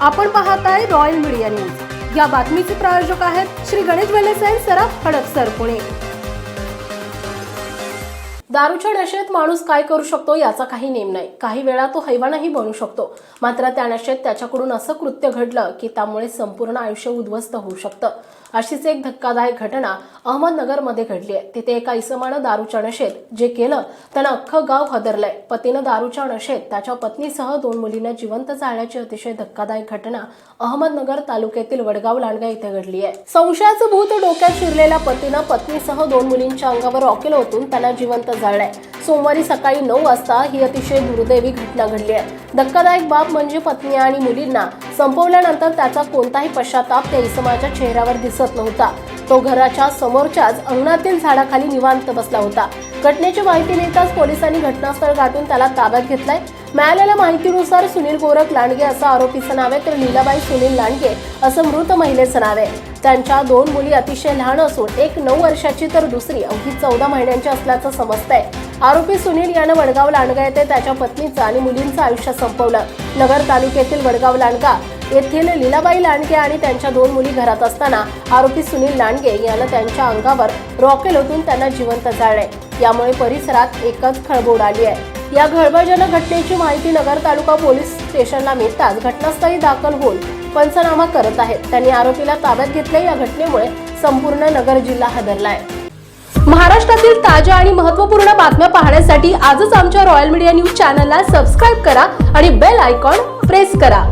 आपण पाहत आहे रॉयल मीडिया न्यूज या बातमीचे प्रायोजक आहेत श्री गणेश वेलेसाई सराफ हडपसर पुणे. दारूच्या नशेत माणूस काय करू शकतो याचा काही नेम नाही. काही वेळा तो हैवानही बनू शकतो. मात्र त्या नशेत त्याच्याकडून असं कृत्य घडलं की त्यामुळे संपूर्ण आयुष्य उद्ध्वस्त होऊ शकतं. अशीच एक धक्कादायक घटना अहमदनगरमध्ये घडली आहे. तिथे एका इसमानं दारूच्या नशेत जे केलं त्यानं अख्खं गाव हदरलंय. पतीनं दारूच्या नशेत त्याच्या पत्नीसह दोन मुलींना जिवंत जाळण्याची अतिशय धक्कादायक घटना अहमदनगर तालुक्यातील वडगाव लांडगा इथे घडली आहे. संशयाचं भूत डोक्यात शिरलेल्या पतीनं पत्नीसह दोन मुलींच्या अंगावर रॉकेल ओतून त्यांना जिवंत जाळलंय. सोमवारी सकाळी नऊ वाजता ही अतिशय दुर्दैवी घटना घडली आहे. धक्कादायक बाब म्हणजे पत्नी आणि मुलींना संपवल्यानंतर त्याचा कोणताही पश्चाताप त्या इसमाच्या चेहऱ्यावर दिसत नव्हता. तो घराच्या समोरच्याच अंगणातील झाडाखाली निवांत बसला होता. घटनेची माहिती मिळताच पोलिसांनी घटनास्थळ गाठून त्याला ताब्यात घेतलाय. मिळालेल्या माहितीनुसार सुनील गोरख लांडगे असं आरोपीचं नाव आहे तर लीलाबाई सुनील लांडगे असं मृत महिलेचं नाव आहे. त्यांच्या दोन मुली अतिशय लहान असून एक नऊ वर्षाची तर दुसरी अवघी चौदा महिन्यांची असल्याचं समजतंय. आरोपी सुनील यानं वडगाव लांडगा येथे त्याच्या पत्नीचं आणि मुलींचं आयुष्य संपवलं. नगर तालुक्यातील वडगाव लांडगा येथील लीलाबाई लांडगे आणि त्यांच्या दोन मुली घरात असताना आरोपी सुनील लांडगे यानं त्यांच्या अंगावर रॉकेल ओतून त्यांना जिवंत जाळले यामुळे परिसरात एकच खळबळ आली आहे. या खळबळजनक घटनेची माहिती नगर तालुका पोलीस स्टेशनला मिळताच घटनास्थळी दाखल होऊन पंचनामा करत आहेत. त्यांनी आरोपीला ताब्यात घेतले. या घटनेमुळे संपूर्ण नगर जिल्हा हादरला आहे महाराष्ट्रातील ताज्या आणि महत्त्वपूर्ण बातम्या पाहण्यासाठी आजच आमच्या रॉयल मीडिया न्यूज चॅनलला सबस्क्राईब करा आणि बेल आयकॉन प्रेस करा.